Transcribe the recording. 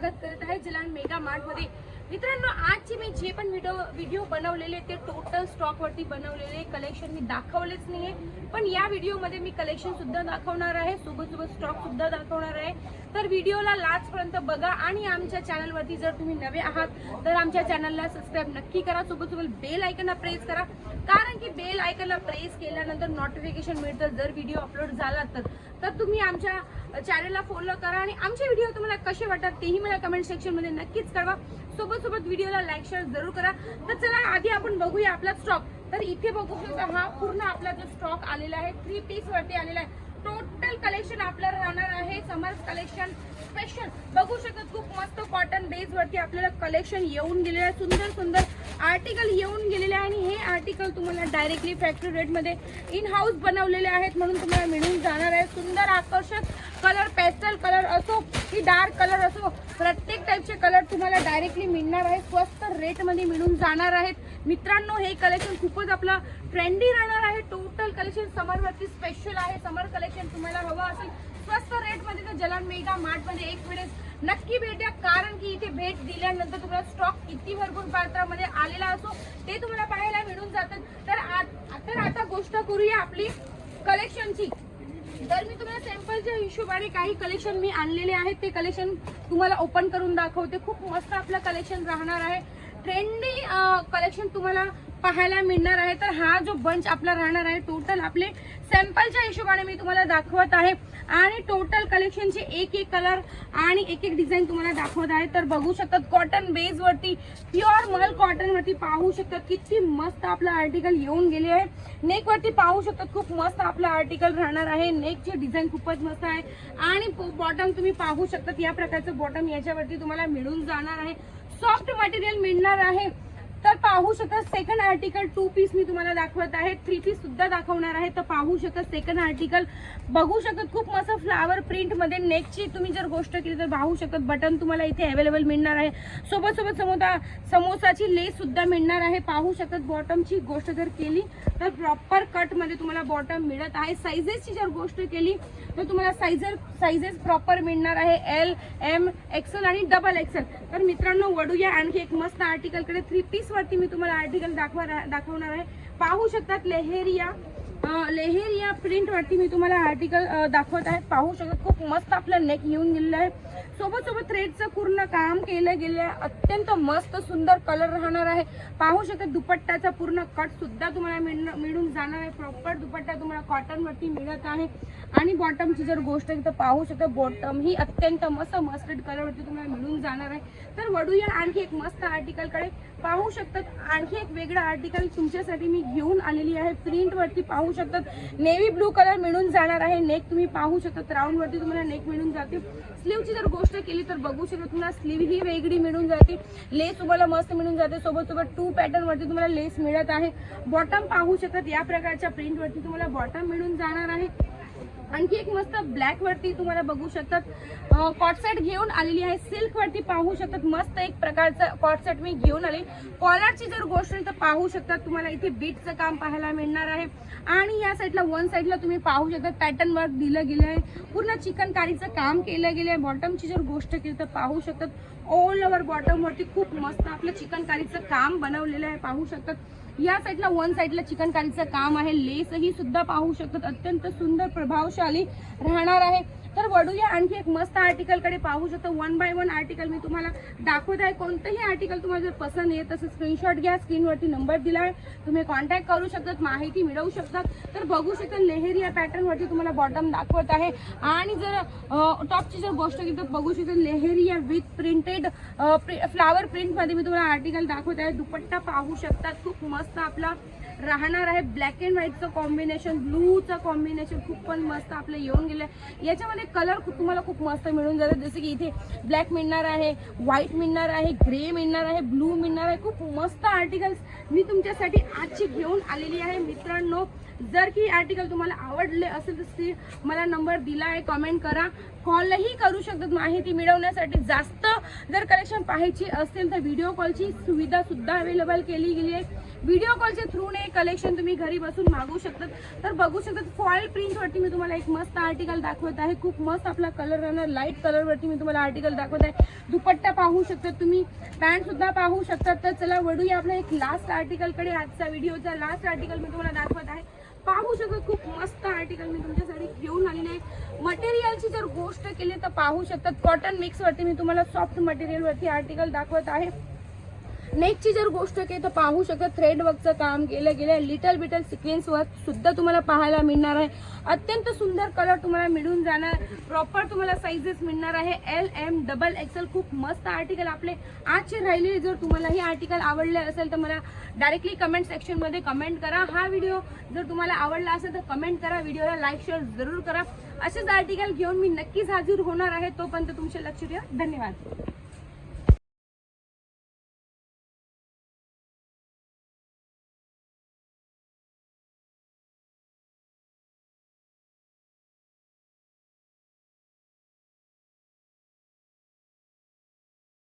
हार्दिक स्वागत करत आहे जलान मेगा मार्ट मध्ये मित्रांनो आजचे मी जे पण व्हिडिओ व्हिडिओ बनवलेले ते टोटल स्टॉकवरती बनवलेले कलेक्शन मी दाखवलेच नाहीये. पण या व्हिडिओमध्ये मी कलेक्शन सुद्धा दाखवणार आहे. सोबत सोबत स्टॉक सुद्धा दाखवणार आहे. तर व्हिडिओला लास्टपर्यंत बघा आणि आमच्या चॅनलवरती जर तुम्ही नवे आहात तर आमच्या चॅनलला सबस्क्राईब नक्की करा. सोबत सोबत बेल आयकनला प्रेस करा. कारण की बेल आयकनला प्रेस केल्यानंतर नोटिफिकेशन मिळतं. जर व्हिडिओ अपलोड झाला तर तर तुम्ही आमच्या चॅनलला फॉलो करा. आणि आमचे व्हिडिओ तुम्हाला कसे वाटतात तेही मला कमेंट सेक्शनमध्ये नक्कीच कळवा. सोबत सोबत व्हिडिओला लाईक शेअर जरूर करा. तर चला आधी आपण बघूया आपला स्टॉक तर इथे बघू शकता हा पूर्ण आपला जो स्टॉक आलेला आहे थ्री पीस वरती आलेला आहे. टोटल कलेक्शन आपल्याला राहणार आहे समर कलेक्शन स्पेशल बघू शकत खूप मस्त कॉटन बेस वरती आपल्याला कलेक्शन येऊन गेलेलं आहे. सुंदर सुंदर आर्टिकल येऊन गेलेले आहे. आणि हे आर्टिकल तुम्हाला डायरेक्टली फॅक्टरी रेटमध्ये इन हाऊस बनवलेले आहेत म्हणून तुम्हाला मिळून जाणार आहे. सुंदर आकर्षक कलर पेस्टल कलर असो की डार्क कलर कलर तुम्हाला डायरेक्टली मिळणार आहे. स्वस्त रेटमध्ये मिळून जाणार आहेत. मित्रांनो हे कलेक्शन खूपच आपलं ट्रेंडी राहणार आहे. टोटल कलेक्शन समरवरती स्पेशल आहे. समर कलेक्शन तुम्हाला हवं असेल. स्वस्त रेटमध्ये तर जलान मेगा मार्टमध्ये एक वेळेस नक्की भेट द्या. कारण की इथे भेट दिल्यानंतर तुम्हाला स्टॉक किती भरपूर पात्रामध्ये आलेला असो ते तुम्हाला पाहायला मिळून जातात तर आ- तर आता गोष्ट करूया आपली कलेक्शनची तर मी तुम्हाला सॅम्पलच्या हिशोबाने काही कलेक्शन मी आणलेले आहेत. ते कलेक्शन तुम्हाला ओपन करून दाखवते. खूप मस्त आपलं कलेक्शन राहणार आहे. ट्रेंडी कलेक्शन तुम्हाला पाहायला मिळणार आहे. तर हा जो बंच आपला राहणार आहे टोटल आपले सॅम्पलच्या हिशोबाने मी तुम्हाला दाखवत आहे. आणि टोटल कलेक्शनचे एक एक कलर आणि एक एक डिझाईन तुम्हाला दाखवत आहे. तर बघू शकतात कॉटन बेजवरती प्युअर मल कॉटनवरती पाहू शकतात किती मस्त आपलं आर्टिकल येऊन गेले आहे. नेकवरती पाहू शकतात खूप मस्त आपलं आर्टिकल राहणार आहे. नेकची डिझाईन खूपच मस्त आहे. आणि बॉटम तुम्ही पाहू शकतात या प्रकारचं बॉटम याच्यावरती तुम्हाला मिळून जाणार आहे. सॉफ्ट मटेरियल मिळणार आहे. पाहू शकता सेकंड आर्टिकल टू पीस मी तुम्हाला दाखवत आहे. थ्री पीस सुद्धा दाखवणार आहे. तर पाहू शकत सेकंड आर्टिकल बघू शकत खूप मस्त फ्लावर प्रिंटमध्ये नेकची तुम्ही जर गोष्ट केली तर पाहू शकत बटन तुम्हाला इथे अवेलेबल मिळणार आहे. सोबत सोबत समोसा समोसाची लेस सुद्धा मिळणार आहे. पाहू शकत बॉटमची गोष्ट जर केली तर प्रॉपर कटमध्ये तुम्हाला बॉटम मिळत आहे. साईजेसची जर गोष्ट केली तर तुम्हाला साईजर साईजेस प्रॉपर मिळणार आहे. एल एम एक्सेल आणि डबल एक्सेल तर मित्रांनो वडूया आणखी एक मस्त आर्टिकलकडे. थ्री पीस वरती मी तुम्हाला आर्टिकल दाखवा दाखवणार आहे. पाहू शकतात लेहेरिया लेहेरिया प्रिंट वरती मी तुम्हाला आर्टिकल दाखवत आहे. पाहू शकत खूप मस्त आपलं नेक येऊन गेलेलं आहे. सोबत सोबत थ्रेडचं पूर्ण काम केलं गेलं अत्यंत मस्त सुंदर कलर राहणार आहे. पाहू शकत दुपट्ट्याचा पूर्ण कट सुद्धा तुम्हाला मिळणं- मिळून जाणार आहे. प्रॉपर दुपट्टा तुम्हाला कॉटन वरती मिळत आहे. आणि बॉटमची जर गोष्ट आहे तर पाहू शकता बॉटम ही अत्यंत मस्त मस्टर्ड कलर वरती तुम्हाला मिळून जाणार आहे. तर वडूया आणखी एक मस्त आर्टिकलकडे. पाहू शकतात आणखी एक वेगळं आर्टिकल तुमच्यासाठी मी घेऊन आलेली आहे. प्रिंटवरती पाहू शकतात नेव्ही ब्लू कलर मिळून जाणार आहे. नेक तुम्ही पाहू शकतात राऊंड वरती तुम्हाला नेक मिळून जाते स्लीवची जर गोष्ट केली तर बघू शकता तुम्हाला स्लीव ही वेगळी मिळून जाते. लेस तुम्हाला मस्त मिळून जाते. सोबत सोबत टू पॅटर्न वरती तुम्हाला लेस मिळत आहे. बॉटम पाहू शकतात या प्रकारच्या प्रिंट वरती तुम्हाला बॉटम मिळून जाणार आहे. आणखी एक मस्त ब्लॅक वरती तुम्हाला बघू शकतात. कॉटसेट घेऊन आलेली आहे. सिल्क वरती पाहू शकतात. मस्त एक प्रकारचं कॉटसेट मी घेऊन आले. कॉलरची जर गोष्ट आहे तर पाहू शकतात. तुम्हाला इथे बीटचं काम पाहायला मिळणार आहे. आणि या साईडला वन साईडला तुम्ही पाहू शकता पॅटर्न वर्क दिलं गेलं आहे पूर्ण चिकनकारीचं काम केलं गेलं आहे बॉटमची जर गोष्ट केली तर पाहू शकतात. ऑल ओव्हर बॉटम वरती खूप मस्त आपलं चिकनकारीचं काम बनवलेलं आहे पाहू शकतात. या साईडला वन साईडला चिकनकारीचं काम आहे. लेसही सुद्धा पाहू शकतात. अत्यंत सुंदर प्रभावशाली राहणार आहे. तर वडूया आणखी एक मस्त आर्टिकलकडे पाहू शकतो. वन बाय वन आर्टिकल मी तुम्हाला दाखवत आहे. कोणतंही आर्टिकल तुम्हाला जर पसंत येत तसं स्क्रीनशॉट घ्या स्क्रीनवरती नंबर दिला आहे तुम्ही कॉन्टॅक्ट करू शकतात माहिती मिळवू शकतात. तर बघू शकता लेहेरिया या पॅटर्नवरती तुम्हाला बॉटम दाखवत आहे. आणि जर टॉपची जर गोष्ट केली तर बघू शकता लेहेरिया विथ प्रिंटेड फ्लावर प्रिंटमध्ये मी तुम्हाला आर्टिकल दाखवत आहे. दुपट्टा पाहू शकतात खूप मस्त आपला राहणार आहे. ब्लॅक अँड व्हाईटचं कॉम्बिनेशन ब्लूचं कॉम्बिनेशन खूप पण मस्त आपलं येऊन गेलं आहे याच्यामध्ये कलर तुम्हाला खूप मस्त मिळून जातात. जसं की इथे ब्लॅक मिळणार आहे व्हाईट मिळणार आहे ग्रे मिळणार आहे ब्लू मिळणार आहे. खूप मस्त आर्टिकल्स मी तुमच्यासाठी आजची घेऊन आलेली आहे. मित्रांनो जर की आर्टिकल तुम्हाला आवडले असेल तर ती मला नंबर दिला आहे कमेंट करा. कॉलही करू शकतात. माहिती मिळवण्यासाठी जास्त जर कलेक्शन पाहायची असेल तर व्हिडिओ कॉलची सुविधा सुद्धा अवेलेबल केली गेली आहे. व्हिडिओ कॉलच्या थ्रूने कलेक्शन तुम्ही घरी बसून मागवू शकतात. तर बघू शकतात फॉईल प्रिंटवरती मी तुम्हाला एक मस्त आर्टिकल दाखवत आहे. खूप मस्त आपला कलर राहणार लाइट कलरवरती मी तुम्हाला आर्टिकल दाखवत आहे. दुपट्टा पाहू शकतात तुम्ही पॅन्ट सुद्धा पाहू शकतात. तर चला वडूया आपला एक लास्ट आर्टिकलकडे आजचा व्हिडिओचा लास्ट आर्टिकल मी तुम्हाला दाखवत आहे. पाहू शकत खूप मस्त आर्टिकल मी तुमच्यासाठी घेऊन आलेले आहे. मटेरियलची जर गोष्ट केली तर पाहू शकतात. कॉटन मिक्स वरती मी तुम्हाला सॉफ्ट मटेरियल वरती आर्टिकल दाखवत आहे. नेकची जर गोष्ट केली तर पाहू शकता थ्रेड वर्कचं काम केलं गेलं आहे लिटल बिटल सिक्वेन्स वर्क सुद्धा तुम्हाला पाहायला मिळणार आहे. अत्यंत सुंदर कलर तुम्हाला मिळून जाणार. प्रॉपर तुम्हाला साईजेस मिळणार आहे. एल एम डबल एक्सेल खूप मस्त आर्टिकल आपले आजचे राहिलेले. जर तुम्हाला हे आर्टिकल आवडले असेल तर मला डायरेक्टली कमेंट सेक्शनमध्ये कमेंट करा. हा व्हिडिओ जर तुम्हाला आवडला असेल तर कमेंट करा. व्हिडिओला लाईक शेअर जरूर करा. असेच आर्टिकल घेऊन मी नक्कीच हाजीर होणार आहे. तोपर्यंत तुमचे लक्ष द्या. धन्यवाद.